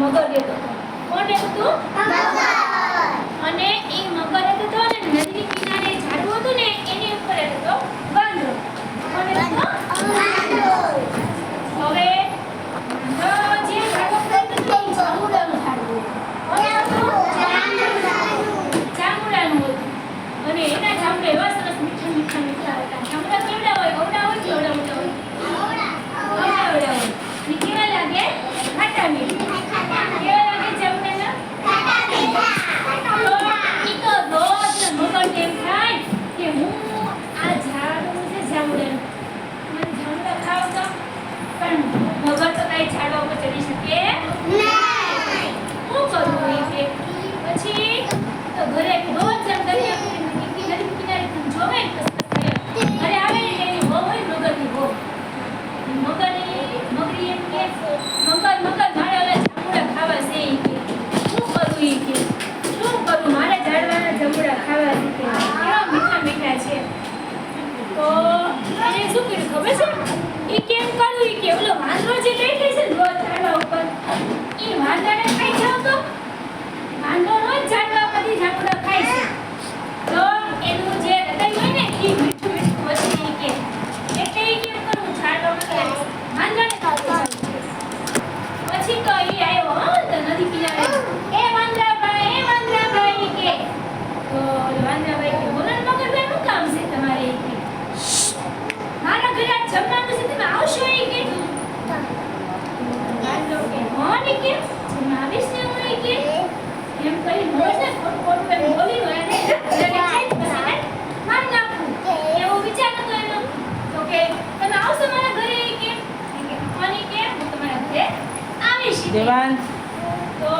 ಮೊಗವ್ಯರು ಮೊನ್ನೆ વાંદરો કે હો ને આવીશ ને હું કે એમ કરી મગજને ખોટું ખોટું એમ બોલી હોય પછી નાખું. એવો વિચાર હતો એનો. તો કે તમે આવશો મારા ઘરે કે? કે હું તમારા ઘરે આવીશ. દેવાન તો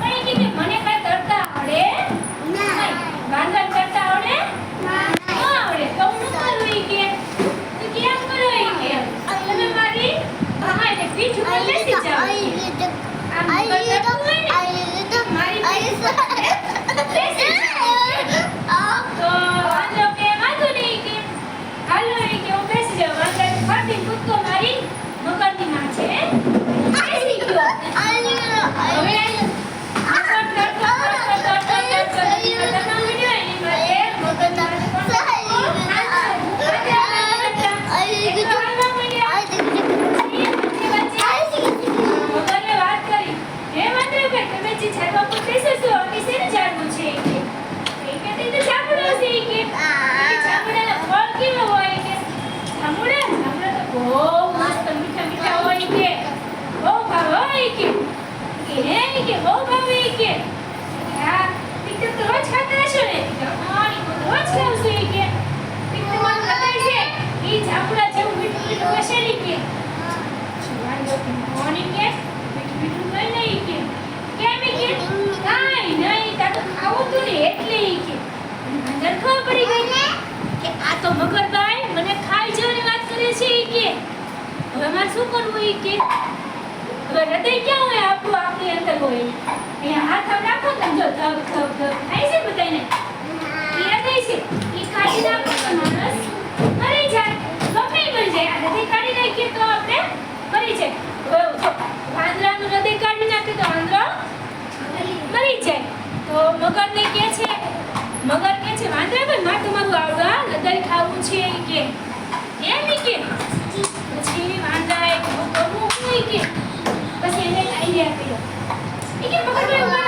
કઈ કીધું મને કઈ તરતા આવડે નહીં. વાંદરા તરતા આવડે ન આવડે તો હું શું કરું ઈ કે તો કેમ કરો ઈ કે તમે મારી ભાઈને પીઠ ઉપર બેસી જાઓ ઈ કે. આમ કરતા હોય ને મારી પીઠ ઉપર બેસી જાઓ તો વાંદરો કે વાંધો નહીં કે હાલો ઈ કે હું બેસી જાઉં વાંદરાને ફાટી કૂદકો મારી મગરની માથે બેસી ગયો હવે મગર તરતો તરતો તરતો તરતો નદી કરતા ન મીડ્યો એની માથે મગર માથે પણ એક તો હાલવા માંડ્યા. પછી વચ્ચે વચ્ચે મગરને વાત કરી હે વાંદરાભાઈ તમે જે ઝાડવા પર બેસો છો એ શેનું ઝાડવું છે ઈ કે ઈ કે તે તો જાંબુડો છે ઈ કે ઈ જાંબુડાના ફળ કેવા હોય કે જાંબુડા જાંબુડા તો બહુ મસ્ત મીઠા મીઠા હોય ઈ કે બહુ ભાવે હો ઈ કે કે હે ભાવે કે? હા ઈ તો રોજ ખાતા હશો ને? ઈ તો રોજ ખાવ છું કે. તો મને ખબર છે ઈ ઝાપડા જેવું મીઠું મીઠું હશે ને કે? વાંદરો કે મોની કે? મીઠું મીઠું કઈ નહીં કે. કેમ કે? કાંઈ નહીં તાર તો ખાવું તું ને એટલે કે. અંદર ખબર પડી ગઈ કે આ તો મગરભાઈ મને ખાઈ જવાની વાત કરે છે કે. હવે મારે શું કરવું કે? હવે હૃદય ક્યાં હોય આપણું આપણી અંદર હોય. અહીંયા હાથ આમ રાખો ને જો ધબ ધબ ધબ. થાય છે બધાને એ હૃદય છે? એ કાઢી નાખો તો માણસ મરી જાય. ગમે મરી જાય. આ હૃદય કાઢી નાખીએ તો આપણે મરી જાય. વાંદરાનું હૃદય કાઢી નાખે તો વાંદરો મરી જાય. તો મગરને કે છે, મગર કે છે વાંદરાભાઈ માં તમારું આવડા હૃદય ખાવું છે. કે ઈ કે. પછી વાંદરાએ કરવું શું કે? પછી એને આઈડિયા કર્યો ઈ કે મગરભાઈ